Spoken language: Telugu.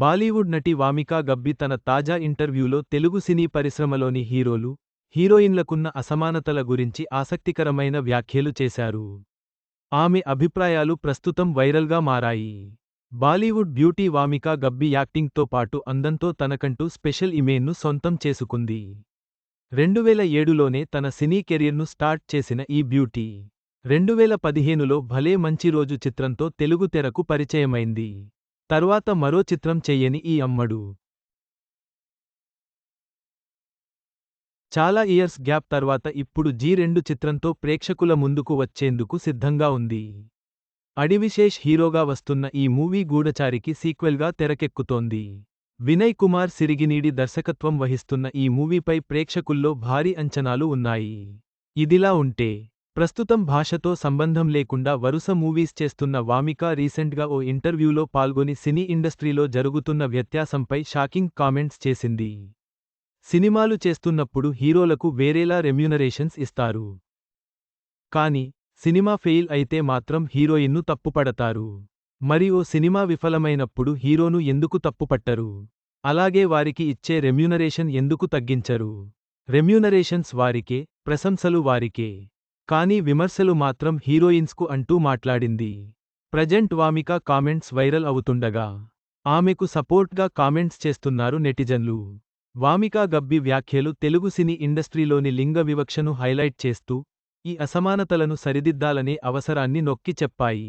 బాలీవుడ్ నటి వామికా గబ్బి తన తాజా ఇంటర్వ్యూలో తెలుగు సినీ పరిశ్రమలోని హీరోలు హీరోయిన్లకున్న అసమానతల గురించి ఆసక్తికరమైన వ్యాఖ్యలు చేశారు. ఆమె అభిప్రాయాలు ప్రస్తుతం వైరల్గా మారాయి. బాలీవుడ్ బ్యూటీ వామికా గబ్బి యాక్టింగ్తో పాటు అందంతో తనకంటూ స్పెషల్ ఇమేజ్ను సొంతం చేసుకుంది. రెండువేల ఏడులోనే తన సినీ కెరీర్ను స్టార్ట్ చేసిన ఈ బ్యూటీ రెండువేల పదిహేనులో భలే మంచి రోజు చిత్రంతో తెలుగు తెరకు పరిచయమైంది. తర్వాత మరో చిత్రం చెయ్యని ఈ అమ్మడు. చాలా ఇయర్స్ గ్యాప్ తర్వాత ఇప్పుడు జీ రెండు చిత్రంతో ప్రేక్షకుల ముందుకు వచ్చేందుకు సిద్ధంగా ఉంది. అడివిశేష్ హీరోగా వస్తున్న ఈ మూవీ గూఢచారికి సీక్వెల్గా తెరకెక్కుతోంది. వినయ్ కుమార్ సిరిగినీడి దర్శకత్వం వహిస్తున్న ఈ మూవీపై ప్రేక్షకుల్లో భారీ అంచనాలు ఉన్నాయి. ఇదిలా ఉంటే ప్రస్తుతం భాషతో సంబంధం లేకుండా వరుస మూవీస్ చేస్తున్న వామిక రీసెంట్గా ఓ ఇంటర్వ్యూలో పాల్గొని సినీ ఇండస్ట్రీలో జరుగుతున్న వ్యత్యాసంపై షాకింగ్ కామెంట్స్ చేసింది. సినిమాలు చేస్తున్నప్పుడు హీరోలకు వేరేలా రెమ్యూనరేషన్స్ ఇస్తారు. కాని సినిమా ఫెయిల్ అయితే మాత్రం హీరోయిన్ను తప్పుపడతారు. మరి ఓ సినిమా విఫలమైనప్పుడు హీరోను ఎందుకు తప్పుపట్టరు? అలాగే వారికి ఇచ్చే రెమ్యూనరేషన్ ఎందుకు తగ్గించరు? రెమ్యూనరేషన్స్ వారికే ప్రశంసలు వారికే. కానీ విమర్శలు మాత్రం హీరోయిన్స్కు అంటూ మాట్లాడింది. ప్రజెంట్ వామిక కామెంట్స్ వైరల్ అవుతుండగా ఆమెకు సపోర్ట్గా కామెంట్స్ చేస్తున్నారు నెటిజన్లు. వామికా గబ్బి వ్యాఖ్యలు తెలుగు సినీ ఇండస్ట్రీలోని లింగ వివక్షను హైలైట్ చేస్తూ ఈ అసమానతలను సరిదిద్దాలనే అవసరాన్ని నొక్కి చెప్పాయి.